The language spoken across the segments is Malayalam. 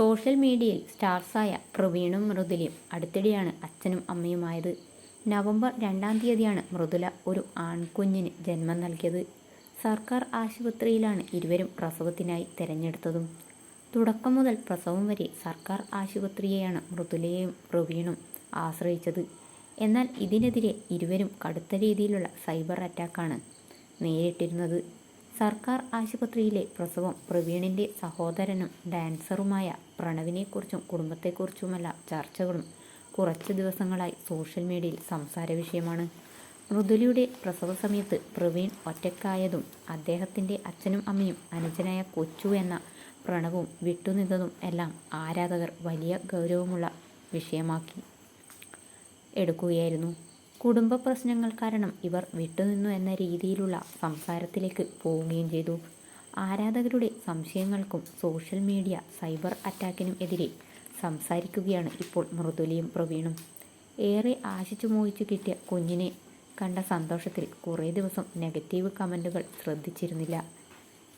സോഷ്യൽ മീഡിയയിൽ സ്റ്റാർസായ പ്രവീണും മൃദുലയും അടുത്തിടെയാണ് അച്ഛനും അമ്മയുമായത്. നവംബർ രണ്ടാം തീയതിയാണ് മൃദുല ഒരു ആൺകുഞ്ഞിന് ജന്മം നൽകിയത്. സർക്കാർ ആശുപത്രിയിലാണ് ഇരുവരും പ്രസവത്തിനായി തിരഞ്ഞെടുത്തതും. തുടക്കം മുതൽ പ്രസവം വരെ സർക്കാർ ആശുപത്രിയെയാണ് മൃദുലയും പ്രവീണും ആശ്രയിച്ചത്. എന്നാൽ ഇതിനെതിരെ ഇരുവരും കടുത്ത രീതിയിലുള്ള സൈബർ അറ്റാക്കാണ് നേരിട്ടിരുന്നത്. സർക്കാർ ആശുപത്രിയിലെ പ്രസവം പ്രവീണിന്റെ സഹോദരനും ഡാൻസറുമായ പ്രണവിനെക്കുറിച്ചും കുടുംബത്തെക്കുറിച്ചുമെല്ലാം ചർച്ചകളും കുറച്ച് ദിവസങ്ങളായി സോഷ്യൽ മീഡിയയിൽ സംസാര വിഷയമാണ്. മൃദുലിയുടെ പ്രസവ സമയത്ത് പ്രവീൺ ഒറ്റക്കായതും അദ്ദേഹത്തിന്റെ അച്ഛനും അമ്മയും അനുജനായ കൊച്ചു എന്ന പ്രണവും വിട്ടുനിന്നതും എല്ലാം ആരാധകർ വലിയ ഗൗരവമുള്ള വിഷയമാക്കി എടുക്കുകയായിരുന്നു. കുടുംബ പ്രശ്നങ്ങൾ കാരണം ഇവർ വിട്ടുനിന്നു എന്ന രീതിയിലുള്ള സംസാരത്തിലേക്ക് പോവുകയും ചെയ്തു. ആരാധകരുടെ സംശയങ്ങൾക്കും സോഷ്യൽ മീഡിയ സൈബർ അറ്റാക്കിനും എതിരെ സംസാരിക്കുകയാണ് ഇപ്പോൾ മൃദുലയും പ്രവീണും. ഏറെ ആശിച്ചു മോഹിച്ചു കിട്ടിയ കുഞ്ഞിനെ കണ്ട സന്തോഷത്തിൽ കുറേ ദിവസം നെഗറ്റീവ് കമന്റുകൾ ശ്രദ്ധിച്ചിരുന്നില്ല.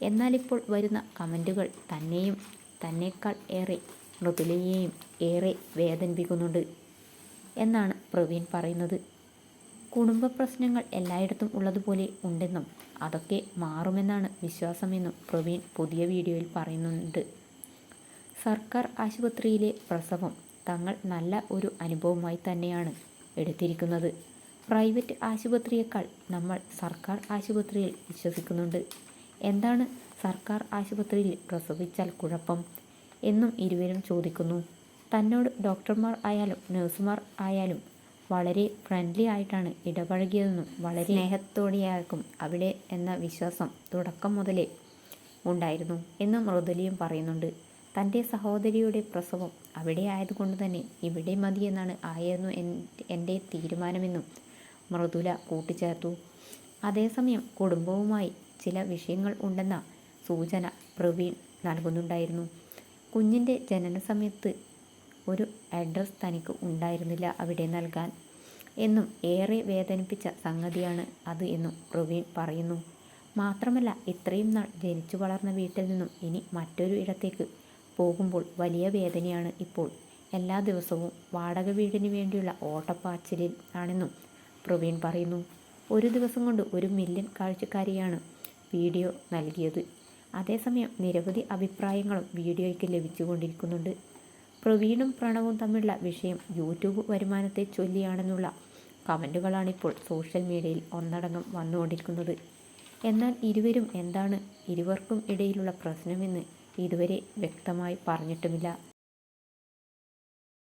എന്നാലിപ്പോൾ വരുന്ന കമന്റുകൾ തന്നെയും തന്നേക്കാൾ ഏറെ മൃദുലയെയും ഏറെ വേദനിപ്പിക്കുന്നുണ്ട് എന്നാണ് പ്രവീൺ പറയുന്നത്. കുടുംബ പ്രശ്നങ്ങൾ എല്ലായിടത്തും ഉള്ളതുപോലെ ഉണ്ടെന്നും അതൊക്കെ മാറുമെന്നാണ് വിശ്വാസമെന്നും പ്രവീൺ പുതിയ വീഡിയോയിൽ പറയുന്നുണ്ട്. സർക്കാർ ആശുപത്രിയിലെ പ്രസവം തങ്ങൾ നല്ല ഒരു അനുഭവമായി തന്നെയാണ് എടുത്തിരിക്കുന്നത്. പ്രൈവറ്റ് ആശുപത്രിയേക്കാൾ നമ്മൾ സർക്കാർ ആശുപത്രിയിൽ വിശ്വസിക്കുന്നുണ്ട്. എന്താണ് സർക്കാർ ആശുപത്രിയിൽ പ്രസവിച്ചാൽ കുഴപ്പം എന്നും ഇരുവരും ചോദിക്കുന്നു. തന്നോട് ഡോക്ടർമാർ ആയാലും നഴ്സുമാർ ആയാലും വളരെ ഫ്രണ്ട്ലി ആയിട്ടാണ് ഇടപഴകിയതെന്നും വളരെ സ്നേഹത്തോടെയാക്കും അവിടെ എന്ന വിശ്വാസം തുടക്കം മുതലേ ഉണ്ടായിരുന്നു എന്ന് മൃദുലിയും പറയുന്നുണ്ട്. തന്റെ സഹോദരിയുടെ പ്രസവം അവിടെ ആയതുകൊണ്ട് തന്നെ ഇവിടെ മതി എന്നാണ് ആയിരുന്നു എന്റെ തീരുമാനമെന്നും മൃദുല കൂട്ടിച്ചേർത്തു. അതേസമയം കുടുംബവുമായി ചില വിഷയങ്ങൾ ഉണ്ടെന്ന സൂചന പ്രവീൺ നൽകുന്നുണ്ടായിരുന്നു. കുഞ്ഞിന്റെ ജനന സമയത്ത് ഒരു അഡ്രസ്സ് തനിക്ക് ഉണ്ടായിരുന്നില്ല അവിടെ നൽകാൻ. എന്നും ഏറെ വേദനിപ്പിച്ച സംഗതിയാണ് അത് എന്നും പ്രവീൺ പറയുന്നു. മാത്രമല്ല ഇത്രയും നാൾ ജനിച്ചു വളർന്ന വീട്ടിൽ നിന്നും ഇനി മറ്റൊരു ഇടത്തേക്ക് പോകുമ്പോൾ വലിയ വേദനയാണ് ഇപ്പോൾ. എല്ലാ ദിവസവും വാടക വീടിന് വേണ്ടിയുള്ള ഓട്ടപ്പാച്ചിലിൽ ആണെന്നും പ്രവീൺ പറയുന്നു. ഒരു ദിവസം കൊണ്ട് ഒരു മില്യൺ കാഴ്ചക്കാരിയാണ് വീഡിയോ നൽകിയത്. അതേസമയം നിരവധി അഭിപ്രായങ്ങളും വീഡിയോയ്ക്ക് ലഭിച്ചുകൊണ്ടിരിക്കുന്നുണ്ട്. പ്രവീണും പ്രണവും തമ്മിലുള്ള വിഷയം യൂട്യൂബ് വരുമാനത്തെ ചൊല്ലിയാണെന്നുള്ള കമന്റുകളാണിപ്പോൾ സോഷ്യൽ മീഡിയയിൽ ഒന്നടങ്കം വന്നുകൊണ്ടിരിക്കുന്നത്. എന്നാൽ ഇരുവരും എന്താണ് ഇരുവർക്കും ഇടയിലുള്ള പ്രശ്നമെന്ന് ഇതുവരെ വ്യക്തമായി പറഞ്ഞിട്ടുമില്ല.